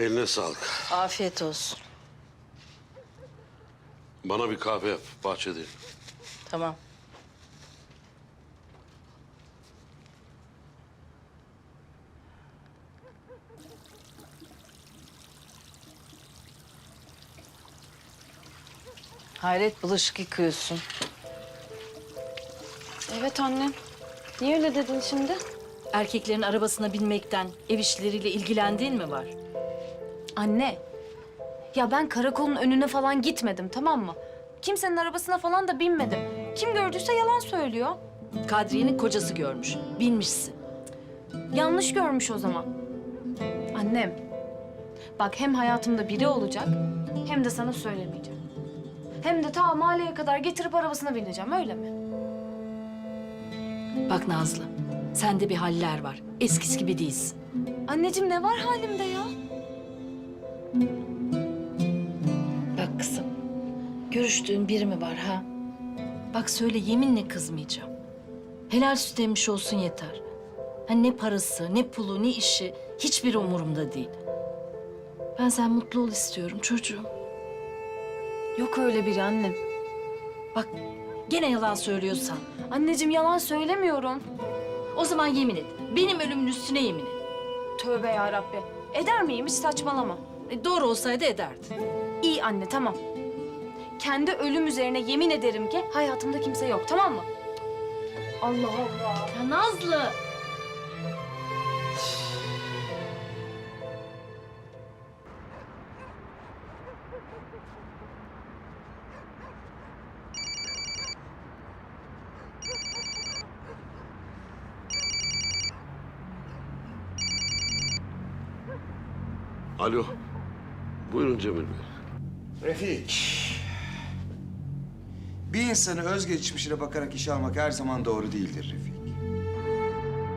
Eline sağlık. Afiyet olsun. Bana bir kahve yap bahçede. Tamam. Hayret bulaşık yıkıyorsun. Evet anne. Niye öyle dedin şimdi? Erkeklerin arabasına binmekten, ev işleriyle ilgilendiğin mi var? Anne. Ya ben karakolun önüne falan gitmedim tamam mı? Kimsenin arabasına falan da binmedim. Kim gördüyse yalan söylüyor. Kadriye'nin kocası görmüş, binmişsin. Yanlış görmüş o zaman. Annem. Bak hem hayatımda biri olacak hem de sana söylemeyeceğim. Hem de ta mahalleye kadar getirip arabasına bineceğim öyle mi? Bak Nazlı, sende bir haller var. Eskisi gibi değilsin. Anneciğim ne var halimde ya? Bak kızım, görüştüğün biri mi var ha? Bak söyle yeminle kızmayacağım. Helal süt emmiş olsun yeter. Ha ne parası, ne pulu, ne işi hiçbir umurumda değil. Ben sen mutlu ol istiyorum çocuğum. Yok öyle biri annem. Bak gene yalan söylüyorsan Anneciğim yalan söylemiyorum. o zaman yemin et. Benim ölümün üstüne yemin et. Tövbe ya Rabbi. Eder miyim hiç saçmalama. E, doğru olsaydı ederdin. İyi anne tamam. Kendi ölüm üzerine yemin ederim ki hayatımda kimse yok tamam mı? Allah Allah. Ya Nazlı. Alo. Buyurun Cemil Bey. Refik. Bir insanı özgeçmişine bakarak işe almak her zaman doğru değildir Refik.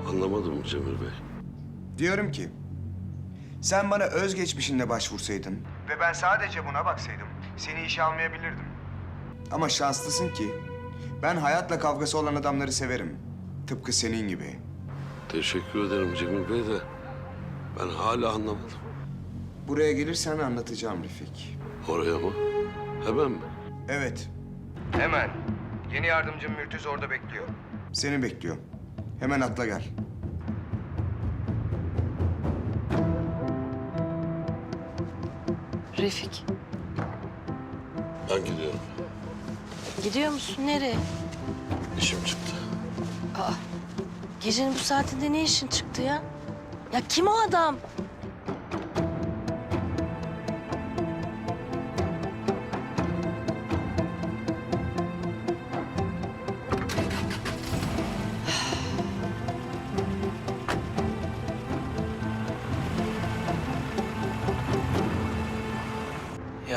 Anlamadım Cemil Bey. Diyorum ki, sen bana özgeçmişinle başvursaydın ve ben sadece buna baksaydım, seni işe almayabilirdim. Ama şanslısın ki, ben hayatla kavgası olan adamları severim. Tıpkı senin gibi. Teşekkür ederim Cemil Bey de ben hala anlamadım. Buraya gelirsen anlatacağım Refik. Oraya mı? Hemen mi? Evet. Hemen. Yeni yardımcım Mürtüz orada bekliyor. Seni bekliyor. Hemen atla gel. Refik. Ben gidiyorum. Gidiyor musun? Nereye? İşim çıktı. Gecenin bu saatinde ne işin çıktı ya? Ya kim o adam?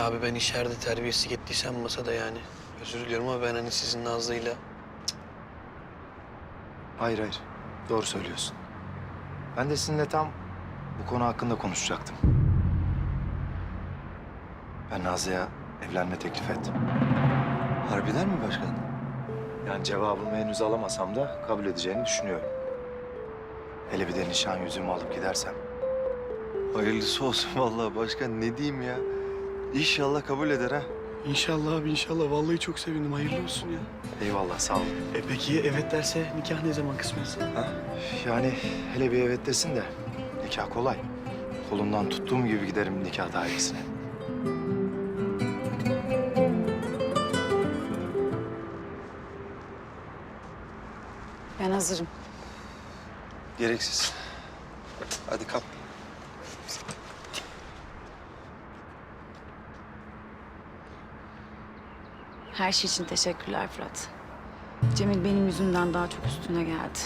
Abi ben içeride terbiyesizlik ettiysem masada yani. Özür diliyorum ama ben hani sizin Nazlı'yla... Hayır hayır. Doğru söylüyorsun. Ben de sizinle tam bu konu hakkında konuşacaktım. Ben Nazlı'ya evlenme teklif ettim. Harbiden mi başkan? Yani cevabımı henüz alamasam da kabul edeceğini düşünüyorum. Hele bir de nişan yüzüğümü alıp gidersem. Hayırlısı olsun vallahi başkan ne diyeyim ya. İnşallah kabul eder ha. İnşallah abi inşallah. Vallahi çok sevindim. Hayırlı olsun ya. Eyvallah sağ olun. E peki evet derse nikah ne zaman kısmet? Ha? Yani hele bir evet desin de nikah kolay. Kolundan tuttuğum gibi giderim nikah dairesine. Ben hazırım. Gereksiz. Hadi kap. Her şey için teşekkürler Fırat. Cemil benim yüzümden daha çok üstüne geldi.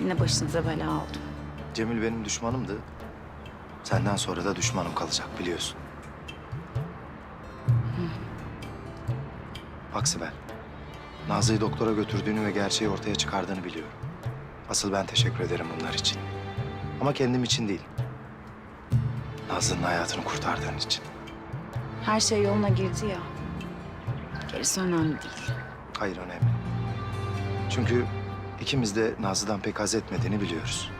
Yine başınıza bela oldu. Cemil benim düşmanımdı. Senden sonra da düşmanım kalacak biliyorsun. Bak Sibel. Nazlı'yı doktora götürdüğünü ve gerçeği ortaya çıkardığını biliyorum. Asıl ben teşekkür ederim bunlar için. Ama kendim için değil. Nazlı'nın hayatını kurtardığın için. Her şey yoluna girdi ya. Gerisi önemli değil. Hayır önemli. Çünkü ikimiz de Nazlı'dan pek haz etmediğini biliyoruz.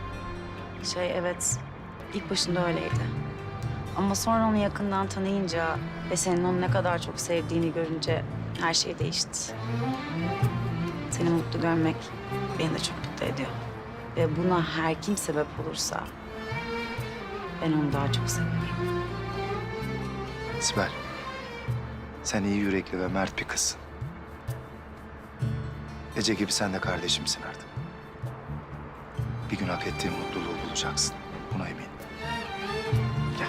Şey evet, ilk başında öyleydi. Ama sonra onu yakından tanıyınca ve senin onu ne kadar çok sevdiğini görünce her şey değişti. Seni mutlu görmek beni de çok mutlu ediyor. Ve buna her kim sebep olursa ben onu daha çok seviyorum. Sibel, sen iyi yürekli ve mert bir kızsın. Ece gibi sen de kardeşimsin artık. Bir gün hak ettiğin mutluluğu bulacaksın. Buna eminim. Gel.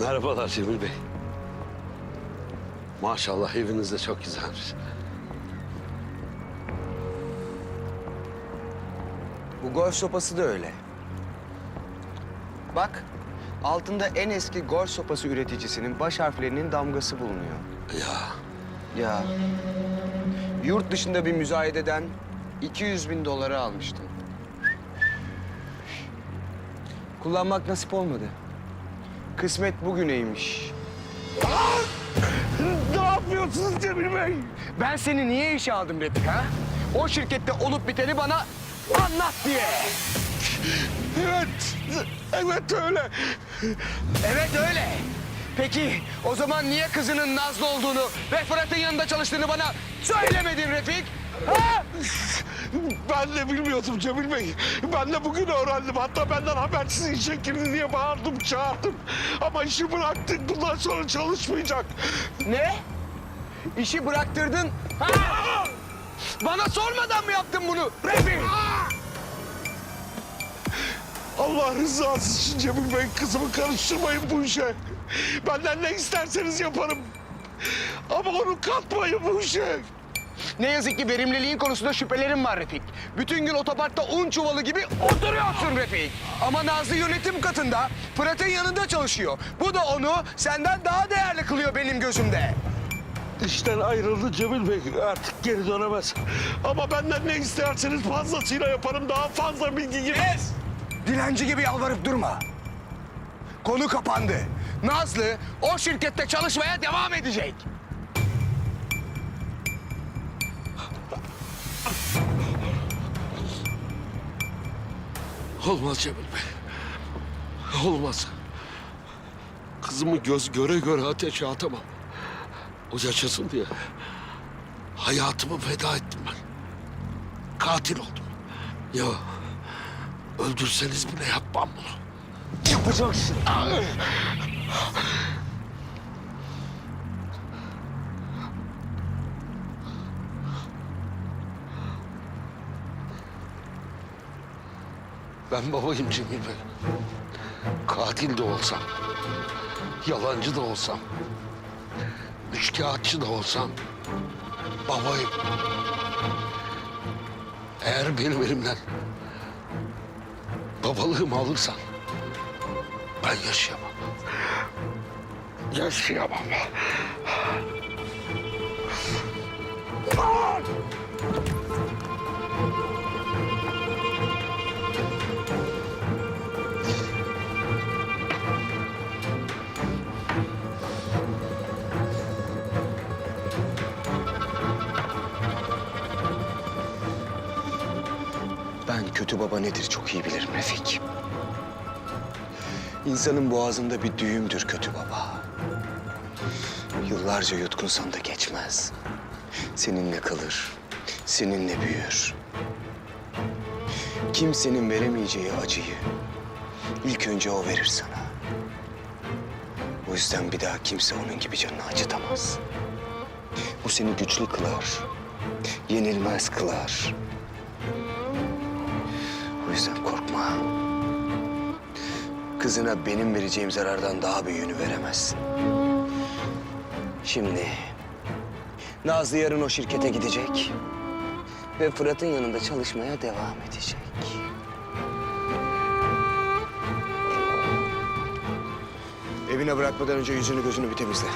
Merhabalar Cemil Bey. Maşallah eviniz de çok güzelmiş. Bu golf sopası da öyle. Bak, altında en eski golf sopası üreticisinin baş harflerinin damgası bulunuyor. Ya Ya. Yurt dışında bir müzayededen 200 bin doları almıştım. Kullanmak nasip olmadı. Kısmet bugüneymiş. Ne yapıyorsunuz Cemil Bey? Ben seni niye işe aldım Refik ha? O şirkette olup biteni bana anlat diye. Evet, evet öyle. Evet öyle. Peki o zaman niye kızının Nazlı olduğunu ve Fırat'ın yanında çalıştığını bana söylemedin Refik? Ha? Ben de bilmiyordum Cemil Bey. Ben de bugün öğrendim. Hatta benden habersiz işe girdi diye bağırdım, çağırdım. Ama işi bıraktık. Bundan sonra çalışmayacak. Ne? İşi bıraktırdın. Ha? Bana sormadan mı yaptın bunu Refik? Allah rızası için Cemil Bey kızımı karıştırmayın bu işe. Benden ne isterseniz yaparım. Ama onu katmayın bu işe. Ne yazık ki verimliliğin konusunda şüphelerim var Refik. Bütün gün otoparkta un çuvalı gibi oturuyorsun Refik. Ama Nazlı yönetim katında, Fırat'ın yanında çalışıyor. Bu da onu senden daha değerli kılıyor benim gözümde. İşten ayrıldı Cemil Bey. Artık geri dönemez. Ama benden ne isterseniz fazlasıyla yaparım. Daha fazla bilgi gibi. Dilenci gibi yalvarıp durma. Konu kapandı. Nazlı o şirkette çalışmaya devam edecek. Olmaz Cemil Bey. Olmaz. Kızımı göz göre göre ateşe atamam. O diye hayatımı feda ettim ben. Katil oldum. Ya öldürseniz bile yapmam bunu. Yapacaksın. Ben babayım Cemil Bey. Katil de olsam, yalancı da olsam, üçkağıtçı da olsam babayım. Eğer benim elimden babalığımı alırsan ben yaşayamam. Yaşayamam. Ben kötü baba nedir çok iyi bilirim Refik. İnsanın boğazında bir düğümdür kötü baba. Yıllarca yutkunsan da geçmez. Seninle kalır, seninle büyür. Kimsenin veremeyeceği acıyı ilk önce o verir sana. O yüzden bir daha kimse onun gibi canını acıtamaz. Bu seni güçlü kılar, yenilmez kılar. Yüzden korkma. Kızına benim vereceğim zarardan daha büyüğünü veremezsin. Şimdi Nazlı yarın o şirkete gidecek ve Fırat'ın yanında çalışmaya devam edecek. Evine bırakmadan önce yüzünü gözünü bir temizle.